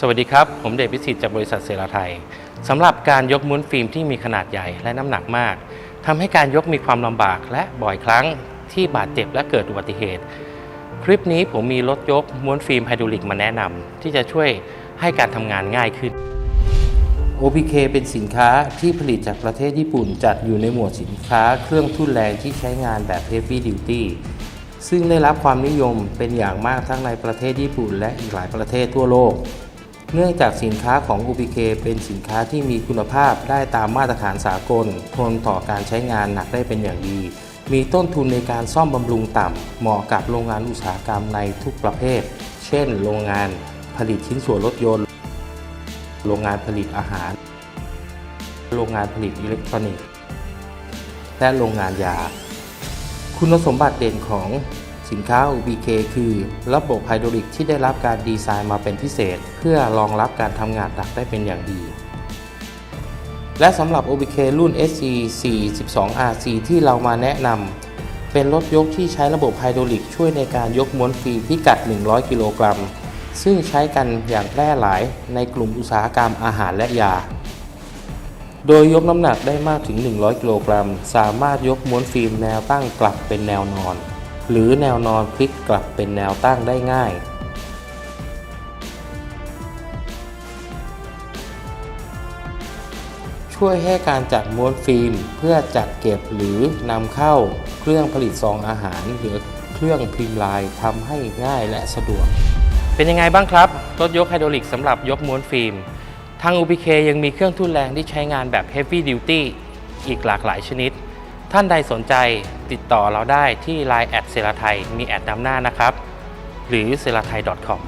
สวัสดีครับ ผมเดชพิสิทธิ์จากบริษัทเซราไทยสำหรับการยกม้วนฟิล์มที่มีขนาดใหญ่และน้ำหนักมากทำให้การยกมีความลำบากและบ่อยครั้งที่บาดเจ็บและเกิดอุบัติเหตุ คลิปนี้ผมมีรถยกม้วนฟิล์มไฮดรอลิกมาแนะนำที่จะช่วยให้การทำงานง่ายขึ้น OPK เป็นสินค้าที่ผลิตจากประเทศญี่ปุ่นจัดอยู่ในหมวดสินค้าเครื่องทุ่นแรงที่ใช้งานแบบ Heavy Duty ซึ่งได้รับความนิยมเป็นอย่างมากทั้งในประเทศญี่ปุ่น และอีกหลายประเทศทั่วโลก เนื่องจากสินค้าของ OPK เป็นสินค้าที่มีคุณภาพได้ตามมาตรฐานสากล ทนต่อการใช้งานหนักได้เป็นอย่างดี มีต้นทุนในการซ่อมบำรุงต่ำ เหมาะกับโรงงานอุตสาหกรรมในทุกประเภท เช่น โรงงานผลิตชิ้นส่วนรถยนต์ โรงงานผลิตอาหาร โรงงานผลิตอิเล็กทรอนิกส์ และโรงงานยา คุณสมบัติเด่นของ สินค้า OPK คือ ระบบไฮดรอลิกที่ได้รับการดีไซน์มาเป็นพิเศษ เพื่อรองรับการทำงานหนักได้เป็นอย่างดี และสำหรับ OPK รุ่น SC 42 RC ที่เรามาแนะนำเป็นรถยกที่ใช้ระบบไฮดรอลิกช่วยในการยกม้วนฟิล์มพิกัด 100 กิโลกรัม ซึ่งใช้กันอย่างแพร่หลายในกลุ่มอุตสาหกรรมอาหารและยา โดยยกน้ำหนักได้มากถึง 100 กิโลกรัม สามารถยกม้วนฟิล์มแนวตั้งกลับเป็นแนวนอน หรือแนวนอนพลิกกลับเป็นแนวตั้งได้ง่าย ช่วยให้การจัดม้วนฟิล์มเพื่อจัดเก็บหรือนำเข้าเครื่องผลิตซองอาหารหรือเครื่องพิมพ์ลายทำให้ง่ายและสะดวก เป็นยังไงบ้างครับ รถยกไฮดรอลิกสำหรับยกม้วนฟิล์ม ทาง UPK ยังมีเครื่องทุ่นแรงที่ใช้งานแบบ Heavy Duty อีกหลากหลายชนิด ท่านใดสนใจติดต่อเราได้ที่ Line แอดเซลไทยมีแอดนำหน้านะครับ หรือ s e r a t h a i c o m